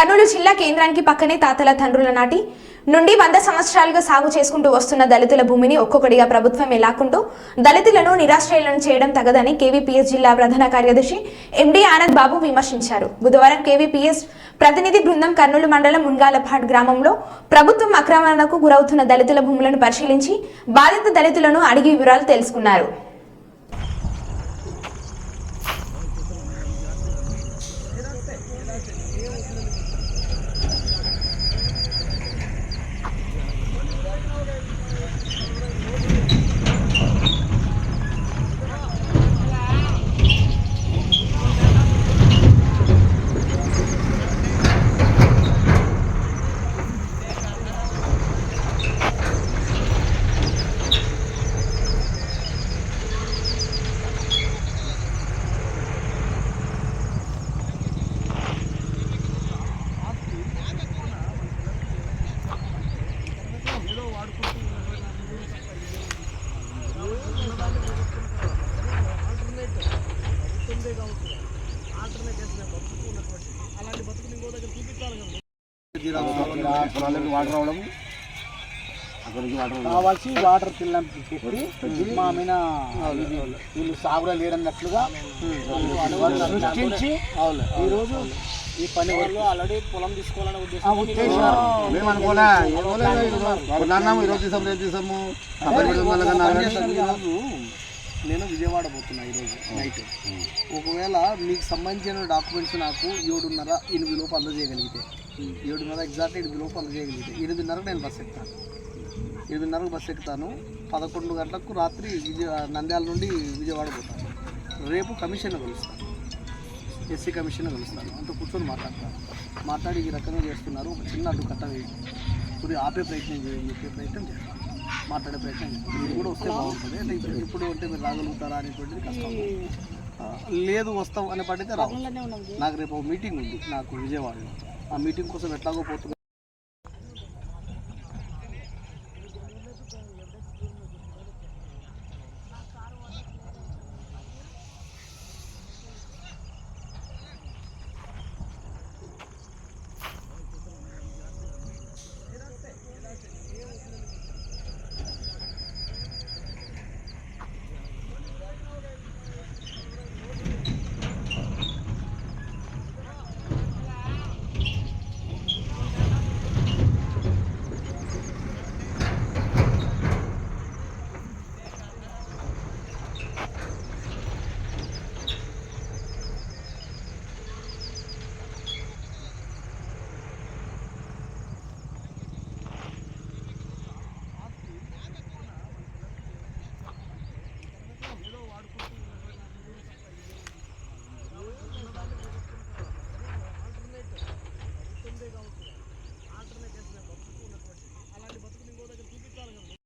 కర్నూలు జిల్లా కేంద్రానికి పక్కనే తాతల తండ్రుల నాటి నుండి వంద సంవత్సరాలుగా సాగు చేసుకుంటూ వస్తున్న దళితుల భూమిని ఒక్కొక్కటిగా ప్రభుత్వమే లాక్కుంటూ దళితులను నిరాశ్రయులను చేయడం తగదని కేవీపీఎస్ జిల్లా ప్రధాన కార్యదర్శి ఎండి ఆనంద్ బాబు విమర్శించారు. బుధవారం కేవీపీఎస్ ప్రతినిధి బృందం కర్నూలు మండలం మున్గాలపాడ్ గ్రామంలో ప్రభుత్వం ఆక్రమణకు గురవుతున్న దళితుల భూములను పరిశీలించి బాధిత దళితులను అడిగి వివరాలు తెలుసుకున్నారు. పొలాలకు వాటర్ రావడం వాటర్. కావాల్సి వాటర్ పిల్లంపి పెట్టి మా మీద వీళ్ళు సాగులో లేరన్నట్లుగా వాళ్ళు సృష్టించి ఈరోజు ఈ పని వరకు ఆల్రెడీ పొలం తీసుకోవాలనే ఉద్దేశం. మేము ఈరోజు తీసాము రేపు తీసాము నేను విజయవాడ పోతున్నా ఈరోజు నైట్ ఒకవేళ మీకు సంబంధించిన డాక్యుమెంట్స్ నాకు ఏడున్నర ఎనిమిది లోపు అందజేయగలిగితే. ఏడున్నర ఎగ్జాక్ట్ ఎనిమిది లోపు అందజేయగలిగితే. ఎనిమిదిన్నరకు నేను బస్సు ఎక్కుతాను. ఎనిమిదిన్నరకు బస్సు ఎక్కుతాను. పదకొండు గంటలకు రాత్రి విజయ నంద్యాల నుండి విజయవాడ పోతాను. రేపు కమిషన్ కలుస్తాను. ఎస్సీ కమిషన్ కలుస్తాను. అంత కూర్చొని మాట్లాడతాను. మాట్లాడి ఈ రకంగా చేస్తున్నారు. ఒక చిన్న అడ్డు కట్ట వేయండి. కొద్దిగా ఆపే ప్రయత్నం చేయండి. చెప్పే ప్రయత్నం చేస్తాను. మాట్లాడే ప్రయత్నం మీరు కూడా వస్తే బాగుంటుంది. అంటే ఇప్పుడు ఇప్పుడు అంటే మీరు రాగలుగుతారా అనేటువంటిది కష్టం. లేదు వస్తాం అనే పడితే రావు. నాకు రేపు మీటింగ్ ఉంది నాకు విజయవాడలో. ఆ మీటింగ్ కోసం ఎట్లాగో పోతుంది ಬೇಗ ಹೋಗ್ತದೆ